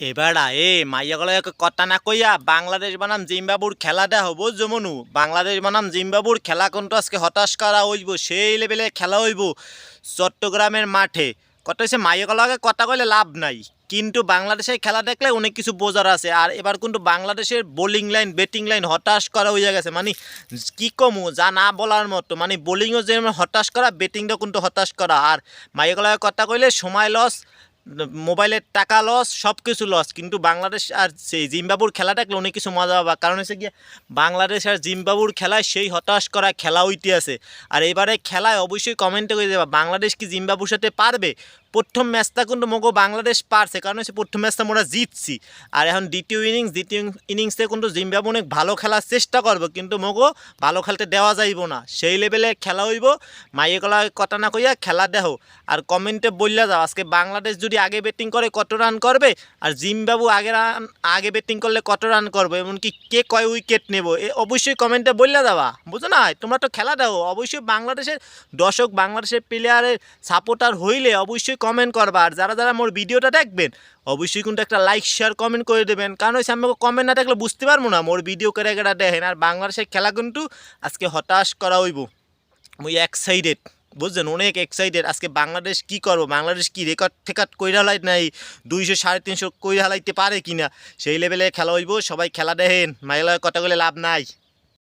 এবারা এ মাইয়াগুলো কথা না কইয়া বাংলাদেশ বানাম জিম্বাবুর খেলাটা হব যেমনু। বাংলাদেশ বানাম জিম্বাবুর খেলা কিন্তু আজকে হতাশ করা হইব, সেই লেভেলে খেলা হইব চট্টগ্রামের মাঠে। কথা হচ্ছে মাইয়াগুলোকে কথা কইলে লাভ নাই। কিন্তু বাংলাদেশের খেলা দেখলে অনেক কিছু বোঝার আছে। আর এবার কিন্তু বাংলাদেশের বোলিং লাইন ব্যাটিং লাইন হতাশ করা হয়ে গেছে। মানে কি কমু, যা না বলার মতো। মানে বোলিংও যে হতাশ করা ব্যাটিংটাও কিন্তু হতাশ করা। আর মাইয়াগুলোকে কথা কইলে সময় লস মোবাইলের টাকা লস সব কিছু লস কিন্তু বাংলাদেশ আর সেই জিম্বাবুর খেলা দেখলে অনেক কিছু মজা পাবা। কারণ হচ্ছে গিয়ে বাংলাদেশ আর জিম্বাবুর খেলায় সেই হতাশ করা খেলা হইতে আছে আর এবারে খেলায় অবশ্যই কমেন্টে করে দেবা, বাংলাদেশ কি জিম্বাবুর সাথে পারবে? প্রথম ম্যাচটা কিন্তু মগো বাংলাদেশ পারছে, কারণ হচ্ছে প্রথম ম্যাচটা আমরা জিতছি। আর এখন দ্বিতীয় ইনিংস, দ্বিতীয় ইনিংসে কিন্তু জিম্বাবু অনেক ভালো খেলার চেষ্টা করব, কিন্তু মগো ভালো খেলতে দেওয়া যাইব না। সেই লেভেলে খেলা হইব, মাইয়ে কলা কথা না কইয়া খেলা দেহ আর কমেন্টে বললে যাও, আজকে বাংলাদেশ যদি আগে ব্যাটিং করে কত রান করবে? আর জিম্বাবু আগে রান আগে ব্যাটিং করলে কত রান করবে? এমনকি কে কয় উইকেট নেব? এ অবশ্যই কমেন্টে বললে যাবা। বুঝো না? তোমরা তো খেলা দাও অবশ্যই বাংলাদেশের দর্শক, বাংলাদেশের প্লেয়ারের সাপোর্টার হইলে অবশ্যই কমেন্ট করবা। আর যারা যারা মোর ভিডিওটা দেখবেন, অবশ্যই কিন্তু একটা লাইক শেয়ার কমেন্ট করে দেবেন। কারণ ওই আমি কমেন্ট না দেখলে বুঝতে পারব না, মোর ভিডিও করে একটা দেখেন। আর বাংলাদেশের খেলা কিন্তু আজকে হতাশ করা হইব। মুই এক্সাইটেড বুঝছেন? অনেক এক্সাইটেড আজকে বাংলাদেশ কি করব? বাংলাদেশ কি রেকর্ড ঠেকাট কইরা লাই নাই? দুইশো, সাড়ে তিনশো কইরা লাইতে পারে কিনা? সেই লেভেলে খেলা হইব। সবাই খেলা দেখেন, মাইলা কথা বলে লাভ নাই।